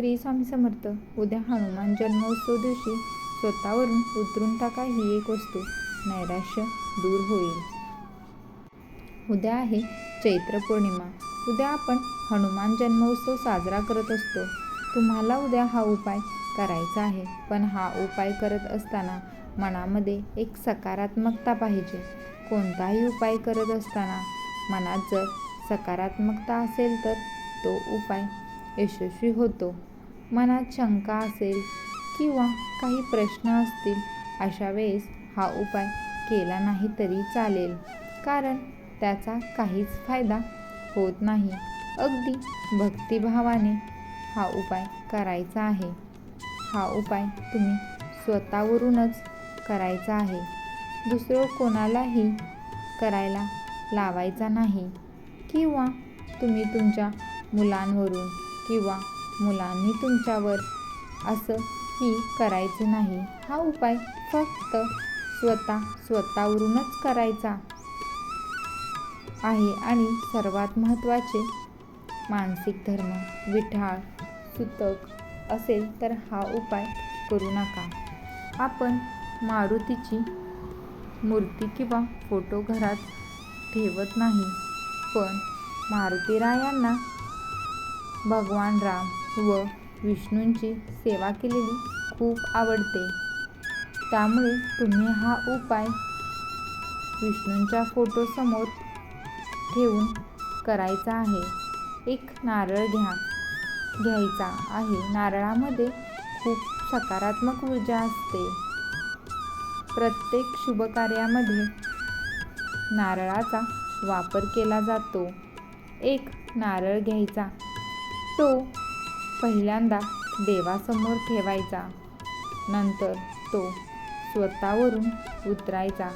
श्री स्वामी समर्थ उद्या हनुमान जन्मोत्सव दिवशी स्वतःवरून उतरून टाका ही एक वस्तू. नैराश्य दूर होईल. उद्या आहे चैत्र पौर्णिमा. उद्या आपण हनुमान जन्मोत्सव साजरा करत असतो. तुम्हाला उद्या हा उपाय करायचा आहे. पण हा उपाय करत असताना मनामध्ये एक सकारात्मकता पाहिजे. कोणताही उपाय करत असताना मनात जर सकारात्मकता असेल तर तो उपाय यशस्वी होतो. मनात शंका असेल किंवा काही प्रश्न असतील अशा वेळेस हा उपाय केला नाही तरी चालेल. कारण त्याचा काहीच फायदा होत नाही. अगदी भक्तिभावाने हा उपाय करायचा आहे. हा उपाय तुम्ही स्वतःवरूनच करायचा आहे. दुसरं कोणालाही करायला लावायचा नाही. किंवा तुम्ही तुमच्या मुलांवरून किंवा मुलांनी तुमच्यावर असं की करायचं नाही. हा उपाय फक्त स्वतः स्वतःवरूनच करायचा आहे आणि सर्वात महत्त्वाचे मानसिक धर्म विठाळ सुतक असेल तर हा उपाय करू नका. आपण मारुतीची मूर्ती किंवा फोटो घरात ठेवत नाही पण मारुतीरायांना भगवान राम व विष्णूंची सेवा केलेली खूप आवडते. त्यामुळे तुम्ही हा उपाय विष्णूंच्या फोटोसमोर ठेवून करायचा आहे. एक नारळ घ्या घ्यायचा आहे. नारळामध्ये खूप सकारात्मक ऊर्जा असते. प्रत्येक शुभकार्यामध्ये नारळाचा वापर केला जातो. एक नारळ घ्यायचा. तो पहिल्यांदा देवासमोर ठेवायचा. नंतर तो स्वतःवरून उतरायचा.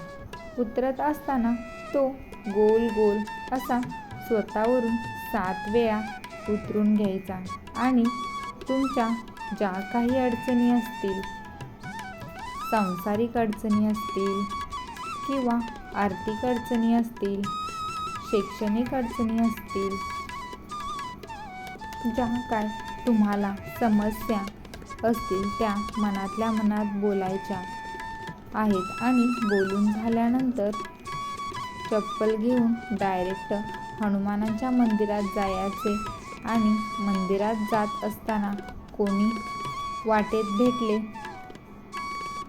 उतरत असताना तो गोल गोल असा स्वतःवरून सात वेळा उतरून घ्यायचा आणि तुमच्या ज्या काही अडचणी असतील सांसारिक अडचणी असतील किंवा आर्थिक अडचणी असतील शैक्षणिक अडचणी असतील ज्या काय तुम्हाला समस्या असतील त्या मनातल्या मनात बोलायच्या आहेत आणि बोलून झाल्यानंतर चप्पल घेऊन डायरेक्ट हनुमानाच्या मंदिरात जायचे आणि मंदिरात जात असताना कोणी वाटेत भेटले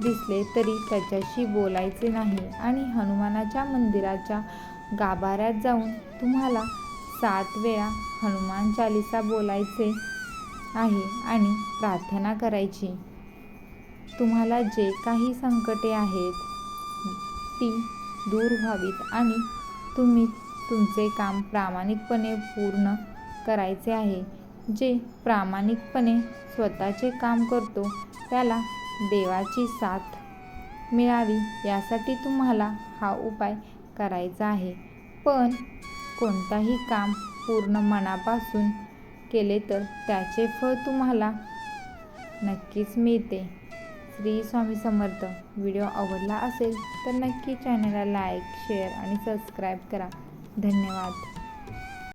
दिसले तरी त्याच्याशी बोलायचे नाही आणि हनुमानाच्या मंदिराच्या गाभाऱ्यात जाऊन तुम्हाला सात वेळा हनुमान चालिसा बोलायचे. आहे आणि प्रार्थना करायची. तुम्हाला जे काही संकटे आहेत ती दूर व्हावीत आणि तुम्ही तुमचे काम प्रामाणिकपणे पूर्ण करायचे आहे. जे प्रामाणिकपणे स्वतःचे काम करतो त्याला देवाची साथ मिळावी यासाठी तुम्हाला हा उपाय करायचा आहे. पण कोणताही काम पूर्ण मनापासून केले तर त्याचे फळ तुम्हाला नक्कीच मिळते. श्री स्वामी समर्थ. व्हिडिओ आवडला असेल तर नक्की चॅनलला लाईक शेअर आणि सबस्क्राईब करा. धन्यवाद.